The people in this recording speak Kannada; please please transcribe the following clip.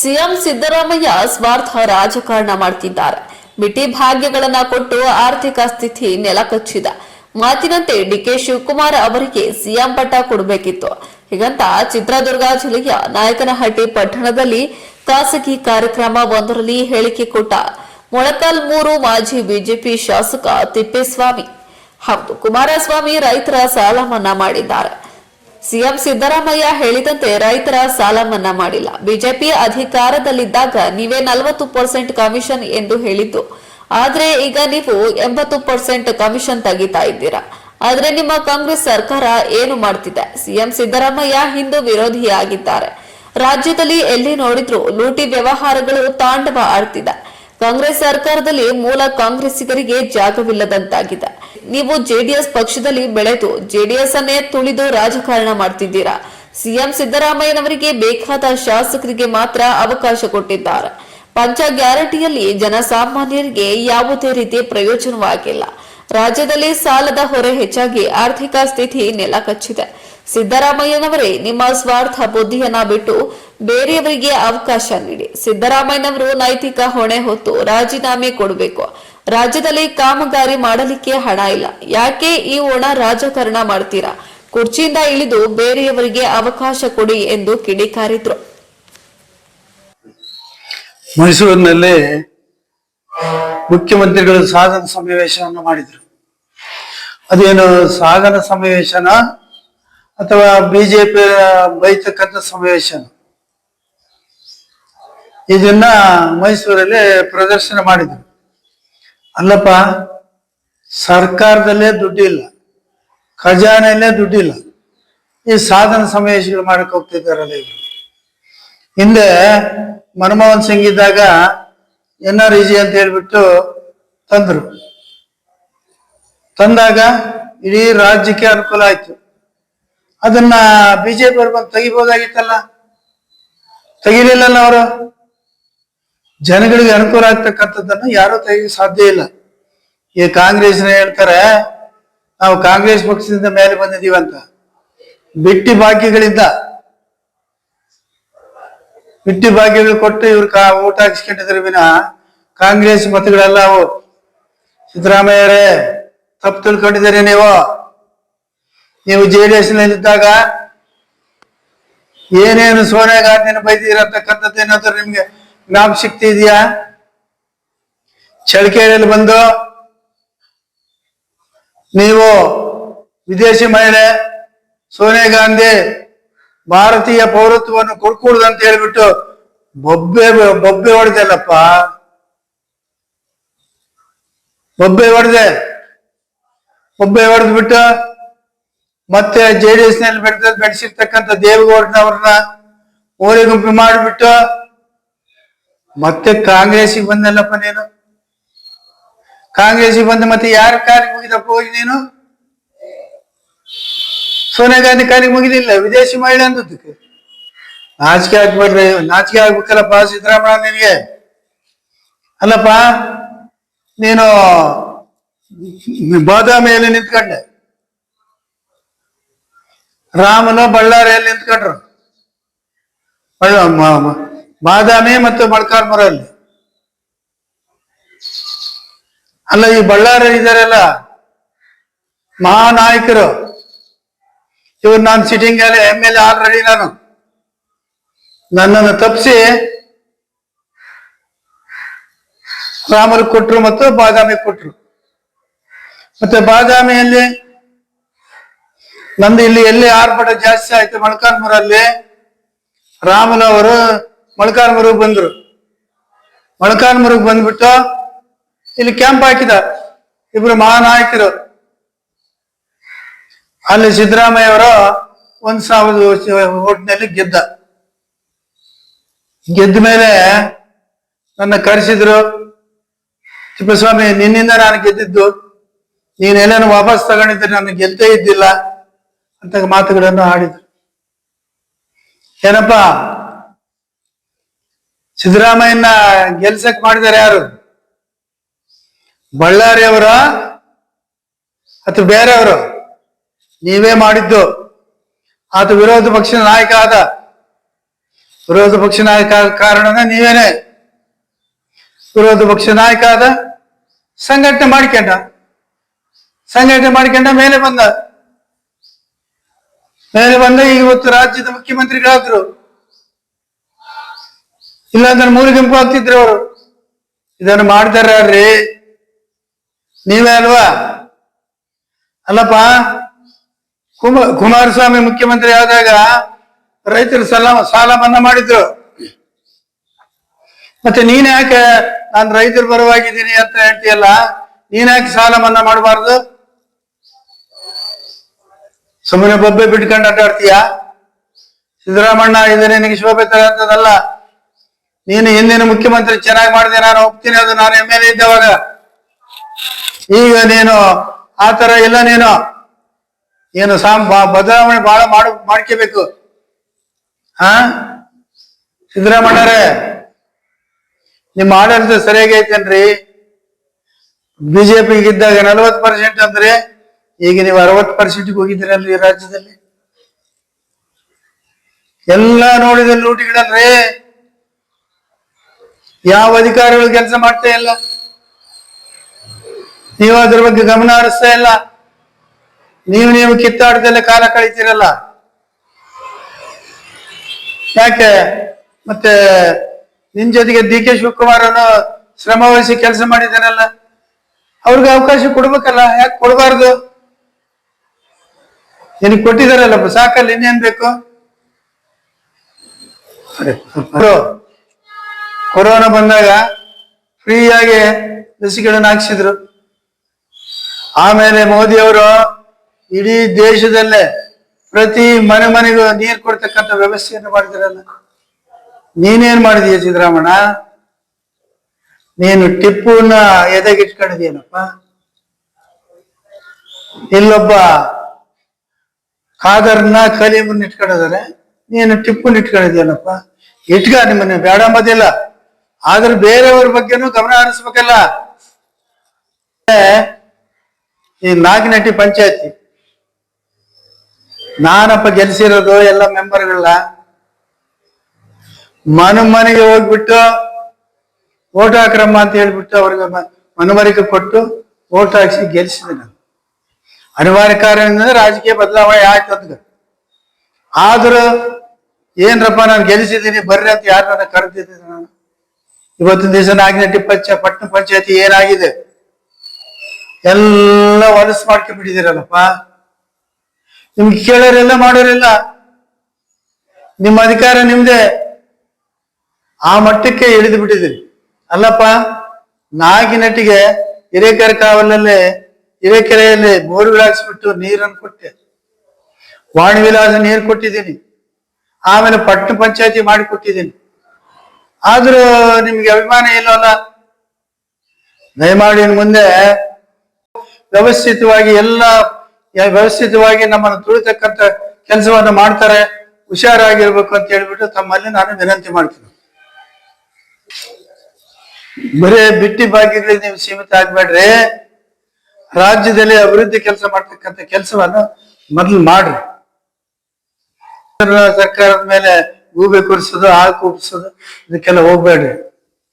ಸಿಎಂ ಸಿದ್ದರಾಮಯ್ಯ ಸ್ವಾರ್ಥ ರಾಜಕಾರಣ ಮಾಡುತ್ತಿದ್ದಾರೆ ಮಿಟಿ ಭಾಗ್ಯಗಳನ್ನ ಕೊಟ್ಟು ಆರ್ಥಿಕ ಸ್ಥಿತಿ ನೆಲಕಚ್ಚಿದ. ಮಾತಿನಂತೆ ಡಿಕೆ ಶಿವಕುಮಾರ್ ಅವರಿಗೆ ಸಿಎಂ ಪಟ್ಟ ಕೊಡಬೇಕಿತ್ತು. ಹೀಗಂತ ಚಿತ್ರದುರ್ಗ ಜಿಲ್ಲೆಯ ನಾಯಕನಹಟ್ಟಿ ಪಟ್ಟಣದಲ್ಲಿ ಖಾಸಗಿ ಕಾರ್ಯಕ್ರಮ ಒಂದರಲ್ಲಿ ಹೇಳಿಕೆ ಕೊಟ್ಟ ಮೊಳಕಾಲ್ ಮೂರು ಮಾಜಿ ಬಿಜೆಪಿ ಶಾಸಕ ತಿಪ್ಪೇಸ್ವಾಮಿ. ಹೌದು, ಕುಮಾರಸ್ವಾಮಿ ರೈತರ ಸಾಲ ಮನ್ನಾ ಮಾಡಿದ್ದಾರೆ. ಸಿಎಂ ಸಿದ್ದರಾಮಯ್ಯ ಹೇಳಿದಂತೆ ರೈತರ ಸಾಲ ಮನ್ನಾ ಮಾಡಿಲ್ಲ. ಬಿಜೆಪಿ ಅಧಿಕಾರದಲ್ಲಿದ್ದಾಗ ನೀವೇ ನಲವತ್ತು ಪರ್ಸೆಂಟ್ ಕಮಿಷನ್ ಎಂದು ಹೇಳಿದ್ದು. ಆದ್ರೆ ಈಗ ನೀವು ಎಂಬತ್ತು ಪರ್ಸೆಂಟ್ ಕಮಿಷನ್ ತೆಗಿತಾ ಇದ್ದೀರಾ. ಆದ್ರೆ ನಿಮ್ಮ ಕಾಂಗ್ರೆಸ್ ಸರ್ಕಾರ ಏನು ಮಾಡ್ತಿದೆ? ಸಿಎಂ ಸಿದ್ದರಾಮಯ್ಯ ಹಿಂದೂ ವಿರೋಧಿಯಾಗಿದ್ದಾರೆ. ರಾಜ್ಯದಲ್ಲಿ ಎಲ್ಲಿ ನೋಡಿದ್ರು ಲೂಟಿ ವ್ಯವಹಾರಗಳು ತಾಂಡವ ಆಡ್ತಿದೆ. ಕಾಂಗ್ರೆಸ್ ಸರ್ಕಾರದಲ್ಲಿ ಮೂಲ ಕಾಂಗ್ರೆಸ್ಸಿಗರಿಗೆ ಜಾಗವಿಲ್ಲದಂತಾಗಿದೆ. ನೀವು ಜೆಡಿಎಸ್ ಪಕ್ಷದಲ್ಲಿ ಬೆಳೆದು ಜೆಡಿಎಸ್ ಅನ್ನೇ ತುಳಿದು ರಾಜಕಾರಣ ಮಾಡ್ತಿದ್ದೀರಾ? ಸಿಎಂ ಸಿದ್ದರಾಮಯ್ಯನವರಿಗೆ ಬೇಕಾದ ಶಾಸಕರಿಗೆ ಮಾತ್ರ ಅವಕಾಶ ಕೊಟ್ಟಿದ್ದಾರೆ. ಪಂಚ ಗ್ಯಾರಂಟಿಯಲ್ಲಿ ಜನಸಾಮಾನ್ಯರಿಗೆ ಯಾವುದೇ ರೀತಿ ಪ್ರಯೋಜನವಾಗಿಲ್ಲ. ರಾಜ್ಯದಲ್ಲಿ ಸಾಲದ ಹೊರೆ ಹೆಚ್ಚಾಗಿ ಆರ್ಥಿಕ ಸ್ಥಿತಿ ನೆಲಕಚ್ಚಿದೆ. ಸಿದ್ದರಾಮಯ್ಯನವರೇ ನಿಮ್ಮ ಸ್ವಾರ್ಥ ಬುದ್ಧಿಯನ್ನ ಬಿಟ್ಟು ಬೇರೆಯವರಿಗೆ ಅವಕಾಶ ನೀಡಿ. ಸಿದ್ದರಾಮಯ್ಯನವರು ನೈತಿಕ ಹೊಣೆ ಹೊತ್ತು ರಾಜೀನಾಮೆ ಕೊಡಬೇಕು. ರಾಜ್ಯದಲ್ಲಿ ಕಾಮಗಾರಿ ಮಾಡಲಿಕ್ಕೆ ಹಣ ಇಲ್ಲ. ಯಾಕೆ ಈ ಒಣ ರಾಜಕಾರಣ ಮಾಡ್ತೀರಾ? ಕುರ್ಚಿಯಿಂದ ಇಳಿದು ಬೇರೆಯವರಿಗೆ ಅವಕಾಶ ಕೊಡಿ ಎಂದು ಕಿಡಿಕಾರಿದ್ರು. ಮೈಸೂರಿನಲ್ಲಿ ಮುಖ್ಯಮಂತ್ರಿಗಳು ಸಾಧನ ಸಮಾವೇಶವನ್ನು ಮಾಡಿದರು. ಅದೇನು ಸಾಧನ ಸಮಾವೇಶನ? ಅಥವಾ ಬಿಜೆಪಿ ಬೈತಕ್ಕಂಥ ಸಮಾವೇಶನ? ಇದನ್ನ ಮೈಸೂರಲ್ಲಿ ಪ್ರದರ್ಶನ ಮಾಡಿದ್ರು. ಅಲ್ಲಪ್ಪ, ಸರ್ಕಾರದಲ್ಲೇ ದುಡ್ಡಿಲ್ಲ, ಖಜಾನೆಯಲ್ಲೇ ದುಡ್ಡಿಲ್ಲ. ಈ ಸಾಧನ ಸಮಾವೇಶಗಳು ಮಾಡಕ್ಕೆ ಹೋಗ್ತಿದ್ದಾರಲ್ಲ ಇವರು. ಹಿಂದೆ ಮನಮೋಹನ್ ಸಿಂಗ್ ಇದ್ದಾಗ ಎನ್ ಆರ್ ಇಜಿ ಅಂತ ಹೇಳ್ಬಿಟ್ಟು ತಂದರು. ತಂದಾಗ ಇಡೀ ರಾಜ್ಯಕ್ಕೆ ಅನುಕೂಲ ಆಯ್ತು. ಅದನ್ನ ಬಿಜೆಪಿ ಅವ್ರು ಬಂದು ತೆಗಿಬೋದಾಗಿತ್ತಲ್ಲ? ತೆಗಿಲಿಲ್ಲಲ್ಲ ಅವರು? ಜನಗಳಿಗೆ ಅನುಕೂಲ ಆಗ್ತಕ್ಕಂಥದ್ದನ್ನು ಯಾರು ತೆಗಿ ಸಾಧ್ಯ ಇಲ್ಲ. ಈ ಕಾಂಗ್ರೆಸ್ನ ಹೇಳ್ತಾರೆ, ನಾವು ಕಾಂಗ್ರೆಸ್ ಪಕ್ಷದಿಂದ ಮೇಲೆ ಬಂದಿದ್ದೀವಂತ. ಬಿಟ್ಟಿ ಭಾಗ್ಯಗಳಿಂದ. ಬಿಟ್ಟಿ ಭಾಗ್ಯಗಳು ಕೊಟ್ಟು ಇವ್ರು ಕಾ ಊಟ ಹಾಕಿಸ್ಕೊಂಡಿದ್ರೆ ವಿನ. ಕಾಂಗ್ರೆಸ್ ಮತಗಳೆಲ್ಲ ಅವು ಸಿದ್ದರಾಮಯ್ಯರೇ, ತಪ್ಪು ತಿಳ್ಕೊಂಡಿದ್ದೀರಿ ನೀವು. ನೀವು ಜೆ ಡಿ ಎಸ್ ನಲ್ಲಿದ್ದಾಗ ಏನೇನು ಸೋನಿಯಾ ಗಾಂಧಿನ ಬೈದಿರತಕ್ಕಂಥದ್ದು ಏನಾದ್ರು ನಿಮ್ಗೆ ಜ್ಞಾಪಶಕ್ತಿ ಇದೆಯಾ? ಚಳಿಕೆರೆಯಲ್ಲಿ ಬಂದು ನೀವು ವಿದೇಶಿ ಮಹಿಳೆ ಸೋನಿಯಾ ಗಾಂಧಿ ಭಾರತೀಯ ಪೌರತ್ವವನ್ನು ಕೊಡ್ಕೂಡ್ದು ಅಂತ ಹೇಳ್ಬಿಟ್ಟು ಬೊಬ್ಬೆ ಬೊಬ್ಬೆ ಹೊಡೆದಲ್ಲಪ್ಪ. ಬೊಬ್ಬೆ ಹೊಡೆದೆ. ಒಬ್ಬೆ ಹೊಡೆದು ಬಿಟ್ಟು ಮತ್ತೆ ಜೆ ಡಿ ಎಸ್ನಲ್ಲಿ ಬೆಳೆದ ಬೆಳೆಸಿರ್ತಕ್ಕಂಥ ದೇವೇಗೌಡನವ್ರನ್ನ ಓರಿ ಗುಂಪು ಮಾಡಿಬಿಟ್ಟು ಮತ್ತೆ ಕಾಂಗ್ರೆಸ್ಸಿಗೆ ಬಂದಲ್ಲಪ್ಪ ನೀನು? ಕಾಂಗ್ರೆಸ್ಗೆ ಬಂದು ಮತ್ತೆ ಯಾರ ಕಾರಿಗೆ ಮುಗಿದಪ್ಪ ಹೋಗಿ ನೀನು? ಸೋನಿಯಾ ಗಾಂಧಿ ಕಾರಿಗೆ ಮುಗಿದಿಲ್ಲ, ವಿದೇಶಿ ಮಹಿಳೆ ಅಂದದ್ದಕ್ಕೆ. ನಾಚಿಕೆ ಆಗ್ಬೇಡ್ರಿ ನಾಚಿಕೆ ಆಗ್ಬೇಕಲ್ಲಪ್ಪ ಸಿದ್ದರಾಮಯ್ಯ ನಿನಗೆ? ಅಲ್ಲಪ್ಪ ನೀನು ಬಾದಾಮಿಯಲ್ಲಿ ನಿಂತ್ಕೊಂಡೆ. ರಾಮನ ಬಳ್ಳಾರಿಯಲ್ಲಿ ನಿಂತ್ಕೊಂಡ್ರು. ಬಾದಾಮಿ ಮತ್ತು ಮೊಳಕಾಲ್ಮೂರಲ್ಲಿ ಅಲ್ಲ, ಈ ಬಳ್ಳಾರಿ ಇದಾರಲ್ಲ, ಮಹಾನಾಯಕರು. ಇವ್ರು ನಾನು sitting M L A already ನಾನು. ನನ್ನನ್ನು ತಪ್ಪಿಸಿ ರಾಮರು ಕೊಟ್ರು ಮತ್ತು ಬಾದಾಮಿ ಕೊಟ್ರು. ಮತ್ತೆ ಬಾದಾಮಿಯಲ್ಲಿ ನಮ್ದು ಇಲ್ಲಿ ಎಲ್ಲಿ ಆರ್ಭಟ ಜಾಸ್ತಿ ಆಯ್ತು ಮೊಳಕಾಲ್ಮೂರಲ್ಲಿ ರಾಮನವರು ಮೊಳಕಾಲ್ಮೂರಿಗೆ ಬಂದ್ರು. ಮೊಳಕಾಲ್ಮೂರಿಗೆ ಬಂದ್ಬಿಟ್ಟು ಇಲ್ಲಿ ಕ್ಯಾಂಪ್ ಹಾಕಿದ ಇಬ್ರು ಮಹಾನಾಯಕರು. ಅಲ್ಲಿ ಸಿದ್ದರಾಮಯ್ಯ ಅವರು ಒಂದ್ ಸಾವಿರದ ಓಟ್ನಲ್ಲಿ ಗೆದ್ದ. ಗೆದ್ದ ಮೇಲೆ ನನ್ನ ಕರೆಸಿದ್ರು ತಿಪ್ಪಸ್ವಾಮಿ ನಿನ್ನಿಂದ ನಾನು ಗೆದ್ದಿದ್ದು, ನೀನ್ ಎಲ್ಲೇನು ವಾಪಸ್ ತಗೊಂಡಿದ್ರೆ ನಾನು ಗೆಲ್ತೇ ಇದ್ದಿಲ್ಲ ಅಂತ ಮಾತುಗಳನ್ನು ಆಡಿದ್ರು. ಏನಪ್ಪ? ಸಿದ್ದರಾಮಯ್ಯನ ಗೆಲ್ಸಕ್ ಮಾಡಿದಾರೆ ಯಾರು? ಬಳ್ಳಾರಿಯವರ ಅಥವಾ ಬೇರೆಯವರು ನೀವೇ ಮಾಡಿದ್ದು. ಆತ ವಿರೋಧ ಪಕ್ಷದ ನಾಯಕ ಆದ. ವಿರೋಧ ಪಕ್ಷ ನಾಯಕ ಕಾರಣನ ನೀವೇನೆ ವಿರೋಧ ಪಕ್ಷ ನಾಯಕ ಆದ ಸಂಘಟನೆ ಮಾಡ್ಕೊಂಡ ಸಂಘಟನೆ ಮಾಡ್ಕೊಂಡ ಮೇಲೆ ಬಂದ ಮೇಲೆ ಬಂದ ಇವತ್ತು ರಾಜ್ಯದ ಮುಖ್ಯಮಂತ್ರಿಗಳಾದ್ರು. ಇಲ್ಲಾಂದ್ರೆ ಮೂರು ಗುಂಪು ಆಗ್ತಿದ್ರು ಅವರು. ಇದನ್ನು ಮಾಡ್ತಾರ್ರಿ ನೀವೇ ಅಲ್ವಾ? ಅಲ್ಲಪ್ಪ, ಕುಮ, ಕುಮಾರಸ್ವಾಮಿ ಮುಖ್ಯಮಂತ್ರಿ ಆದಾಗ ರೈತರು ಸಾಲ ಸಾಲ ಮನ್ನಾ ಮಾಡಿದ್ರು. ಮತ್ತೆ ನೀನ್ ಯಾಕೆ ನಾನು ರೈತರ ಪರವಾಗಿದ್ದೀನಿ ಅಂತ ಹೇಳ್ತೀಯಲ್ಲ, ನೀನ್ ಯಾಕೆ ಸಾಲ ಮನ್ನಾ ಮಾಡಬಾರ್ದು? ಸುಮ್ಮನೆ ಬೊಬ್ಬೆ ಬಿಟ್ಕೊಂಡು ಅಡ್ಡಾಡ್ತೀಯ? ಸಿದ್ದರಾಮಣ್ಣ ಇದು ನಿನಗೆ ಶೋಭೆ ತರಂತದಲ್ಲ ನೀನು ಹಿಂದಿನ ಮುಖ್ಯಮಂತ್ರಿ ಚೆನ್ನಾಗಿ ಮಾಡಿದೆ, ನಾನು ಒಪ್ತೀನಿ, ಅದು ನಾನು ಎಂ ಎಲ್ ಎ ಇದ್ದವಾಗ. ಈಗ ನೀನು ಆ ತರ ಇಲ್ಲ ನೀನು. ಏನು ಸಾಮ್ ಬದಲಾವಣೆ ಬಹಳ ಮಾಡು, ಮಾಡ್ಕೋಬೇಕು. ಹಾ? ಸಿದ್ದರಾಮಣ್ಣರೇ ನಿಮ್ಮ ಆಡಳಿತ ಸರಿಯಾಗಿ ಐತೇನ್ರಿ? ಬಿಜೆಪಿ ಇದ್ದಾಗ ನಲ್ವತ್ ಪರ್ಸೆಂಟ್ ಅಂದ್ರೆ ಈಗ ನೀವು ಅರವತ್ ಪರ್ಸೆಂಟ್ ಹೋಗಿದ್ದೀರಲ್ರಿ ಈ ರಾಜ್ಯದಲ್ಲಿ. ಎಲ್ಲ ನೋಡಿದ ಲೂಟಿಗಳಲ್ರಿ. ಯಾವ ಅಧಿಕಾರಿಗಳು ಕೆಲಸ ಮಾಡ್ತಾ ಇಲ್ಲ. ನೀವು ಅದ್ರ ಬಗ್ಗೆ ಗಮನ ಹರಿಸ್ತಾ ಇಲ್ಲ. ನೀವು ನೀವು ಕಿತ್ತಾಟದಲ್ಲೇ ಕಾಲ ಕಳಿತೀರಲ್ಲ. ಯಾಕೆ? ಮತ್ತೆ ನಿನ್ ಜೊತೆಗೆ ಡಿ ಕೆ ಶಿವಕುಮಾರ್ ಅನ್ನೋ ಶ್ರಮ ವಹಿಸಿ ಕೆಲಸ ಮಾಡಿದಾರಲ್ಲ ಅವ್ರಿಗೆ ಅವಕಾಶ ಕೊಡ್ಬೇಕಲ್ಲ, ಯಾಕೆ ಕೊಡಬಾರ್ದು? ನಿನಗೆ ಕೊಟ್ಟಿದಾರಲ್ಲ ಸಾಕಲ್ಲ, ಇನ್ನೇನ್ ಬೇಕು? ಕೊರೋನಾ ಬಂದಾಗ ಫ್ರೀಯಾಗಿ ಲಸಿಕೆಗಳನ್ನು ಹಾಕ್ಸಿದ್ರು. ಆಮೇಲೆ ಮೋದಿ ಅವರು ಇಡೀ ದೇಶದಲ್ಲೇ ಪ್ರತಿ ಮನೆ ಮನೆಗೂ ನೀರು ಕೊಡ್ತಕ್ಕಂಥ ವ್ಯವಸ್ಥೆಯನ್ನು ಮಾಡಿದ್ರಲ್ಲ. ನೀನೇನ್ ಮಾಡಿದೀಯ ಸಿದ್ದರಾಮಣ್ಣ? ನೀನು ಟಿಪ್ಪುನ ಎದೆಗಿಟ್ಕೊಂಡಿದೀಯನಪ್ಪ ಇಲ್ಲೊಬ್ಬ ಖಾದರ್ನ ಕಲೀಮನ್ನ ಇಟ್ಕೊಂಡಿದ್ದಾರೆ ನೀನು ಟಿಪ್ಪುನ್ ಇಟ್ಕೊಂಡಿದ್ಯನಪ್ಪ ಇಟ್ಕ, ನಿಮ್ಮನ್ನ ಬೇಡ ಅಂಬೋದಿಲ್ಲ. ಆದ್ರೆ ಬೇರೆಯವ್ರ ಬಗ್ಗೆನೂ ಗಮನ ಹರಿಸ್ಬೇಕಲ್ಲ. ಈ ನಾಗಿನಟ್ಟಿ ಪಂಚಾಯತಿ. ನಾನಪ್ಪ ಗೆಲ್ಸಿರೋದು ಎಲ್ಲ ಮೆಂಬರ್ಗಳನ್ನ ಮನೆ ಮನೆಗೆ ಹೋಗ್ಬಿಟ್ಟು ಓಟ್ ಹಾಕ್ರಮ್ಮ ಅಂತ ಹೇಳ್ಬಿಟ್ಟು ಅವ್ರಿಗೆ ಮನವರಿಕೆ ಕೊಟ್ಟು ಓಟ್ ಹಾಕಿಸಿ ಗೆಲ್ಸಿದೆ ನಾನು. ಅನಿವಾರ್ಯ ಕಾರಣದಿಂದ ರಾಜಕೀಯ ಬದಲಾವಣೆ ಆಯ್ತು ಅಂತ ಆದ್ರೂ ಏನ್ರಪ್ಪ ನಾನು ಗೆಲ್ಲಿಸಿದ್ದೀನಿ ಬರ್ರಿ ಅಂತ ಯಾರು ನನ್ನ ಕರೆದಿದ್ದೀನಿ ನಾನು. ಇವತ್ತಿನ ದಿವಸ ನಾಗಿನಟ್ಟಿ ಪಂಚ ಪಟ್ಟಣ ಪಂಚಾಯತಿ ಏನಾಗಿದೆ? ಎಲ್ಲ ಹೊಲಸು ಮಾಡ್ಕೊಂಡ್ಬಿಟ್ಟಿದ್ದೀರಲ್ಲಪ್ಪ. ನಿಮ್ಗೆ ಕೇಳೋರೆಲ್ಲ ಮಾಡೋರೆಲ್ಲ. ನಿಮ್ಮ ಅಧಿಕಾರ ನಿಮ್ದೆ. ಆ ಮಟ್ಟಕ್ಕೆ ಇಳಿದು ಬಿಟ್ಟಿದ್ದೀರಿ. ಅಲ್ಲಪ್ಪ, ನಾಗಿನಟ್ಟಿಗೆ ಹಿರೇಕೆರೆ ಕಾವಲಲ್ಲಿ ಹಿರೇಕೆರೆಯಲ್ಲಿ ಬೋರ್ಗಳು ಹಾಕ್ಸ್ಬಿಟ್ಟು ನೀರನ್ನು ಕೊಟ್ಟೆ. ವಾಣಿ ವಿಲಾಸ ನೀರು ಕೊಟ್ಟಿದ್ದೀನಿ. ಆಮೇಲೆ ಪಟ್ಟಣ ಪಂಚಾಯತಿ ಮಾಡಿ ಕೊಟ್ಟಿದ್ದೀನಿ. ಆದರೂ ನಿಮ್ಗೆ ಅಭಿಮಾನ ಇಲ್ಲವಲ್ಲ? ದಯಮಾಡಿ ಮುಂದೆ ವ್ಯವಸ್ಥಿತವಾಗಿ ಎಲ್ಲ ವ್ಯವಸ್ಥಿತವಾಗಿ ನಮ್ಮನ್ನು ತುಳಿತಕ್ಕಂಥ ಕೆಲಸವನ್ನು ಮಾಡ್ತಾರೆ, ಹುಷಾರಾಗಿರ್ಬೇಕು ಅಂತ ಹೇಳ್ಬಿಟ್ಟು ತಮ್ಮಲ್ಲಿ ನಾನು ವಿನಂತಿ ಮಾಡ್ತೀನಿ. ಬರೇ ಬಿಟ್ಟಿ ಬಾಗಿಲಿ ನೀವು ಸೀಮಿತ ಆಗ್ಬೇಡ್ರಿ. ರಾಜ್ಯದಲ್ಲಿ ಅಭಿವೃದ್ಧಿ ಕೆಲಸ ಮಾಡ್ತಕ್ಕಂಥ ಕೆಲಸವನ್ನು ಮೊದಲು ಮಾಡ್ರಿ. ಸರ್ಕಾರದ ಮೇಲೆ ಗೂಬೆ ಕೂರಿಸೋದು, ಹಾಲು ಕೂಪಿಸೋದು ಇದಕ್ಕೆಲ್ಲ ಹೋಗ್ಬೇಡ್ರಿ.